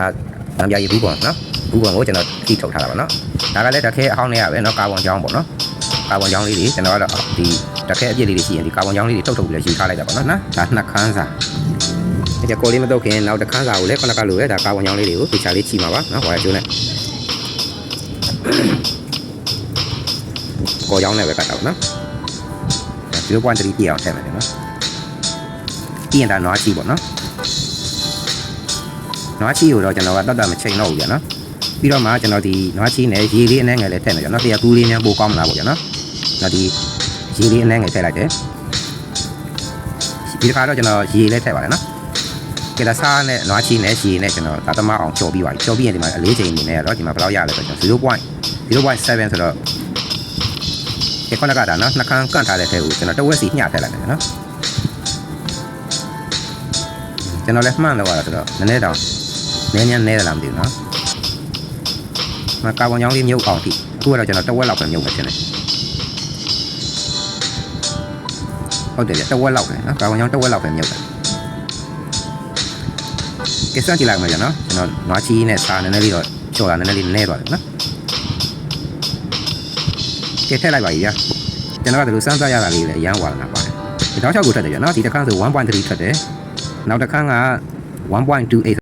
ဒါနံပြားရီဘူးကွန်နော်ဘူးကွန်ကိုကျွန်တော်ထိထုတ်ထားတာပါနော်ဒါကလည်းတစ်ခဲအဟောင်းနဲ့ရပဲနော်ကာဗွန်ကြောင်းပေါ့နော်ကာဗွန်ကြောင်းလေးတွေကျွန်တော်ကတော့ဒီတစ်ခဲအပြည့်လေးတွေရှိရင်ဒီကာဗွန်ကြောင်းလေးတွေထုတ်ထုတ်ပြီးလည်းယူထားလိုက်တာပေါ့နော်နော်ဒါနှစ်ခန်းစာဒီကကိုလေးမတော့ခင်နောက်တစ်ခန်းစာကိုလည်းခုနကလိုပဲဒါကာဗွန်ကြောင်းလေးတွေကိုတခြားလေးချိမှာပါနော်ဟောရကျိုးနဲ့ကိုကြောင်းနဲ့ပဲကတ်တော့နော်0.3ပြည့်အောင်ထည့်မယ်နော်ပြီးရင်ဒါနွားချီပေါ့နော် နွားချီကိုတော့ကျွန်တော်ကတတ်တတ်မချိန်တော့ဘူးဗျာနော်ပြီးတော့မှကျွန်တော်ဒီနွားချီနဲ့ရေလေးအနှဲငယ်လေးထည့်မယ်ဗျာနော်တရားကူးလေးများပိုကောင်းမလားပေါ့ဗျာနော်နောက်ဒီရေလေးအနှဲငယ်ထည့်လိုက်တယ်ဒီတစ်ခါတော့ကျွန်တော်ရေလေးထည့်ပါတယ်နော်ကဲဒါစားနဲ့နွားချီနဲ့ရေနဲ့ကျွန်တော်သာသမအောင်ဖြော်ပြီးပါပြီဖြော်ပြီးရင်ဒီမှာအလေးချိန်အနေနဲ့ကတော့ဒီမှာဘယ်လောက်ရလဲဆိုတော့0.0.7ဆိုတော့ဒီခုနကဒါနော်နှကန်းကန့်ထားတဲ့ထဲကိုကျွန်တော်တဝက်စီညှထည့်လိုက်တယ်နော်ကျွန်တော်လည်းမှန်တော့ရတာဆိုတော့နည်းနည်းတော့ နည်းနည်းနည်းတယ်လားမသိဘူးနော်မကာဗွန်ကြောင်းလေးမြုပ်အောင်တိအခုကတော့ကျွန်တော်တဝက်လောက်ပဲမြုပ်မယ်ထင်တယ်ဟုတ်တယ်ဗျတဝက်လောက်ပဲနော်ကာဗွန်ကြောင်းတဝက်လောက်ပဲမြုပ်တယ်ကဲစမ်းကြည့်လိုက်မှာဗျနော်ကျွန်တော်နွားချီနဲ့စားနည်းနည်းလေးတော့ချော်တာနည်းနည်းလေးနည်းသွားတယ်နော်ကဲထည့်လိုက်ပါပြီဗျကျွန်တော်ကဒီလိုစမ်းသပ်ရတာလေးလည်းရမ်းသွားတာပါတယ်ဒီတော့6ကိုထက်တယ်ဗျနော်ဒီတစ်ခါဆို1.3ထက်တယ်နောက်တစ်ခါက1.28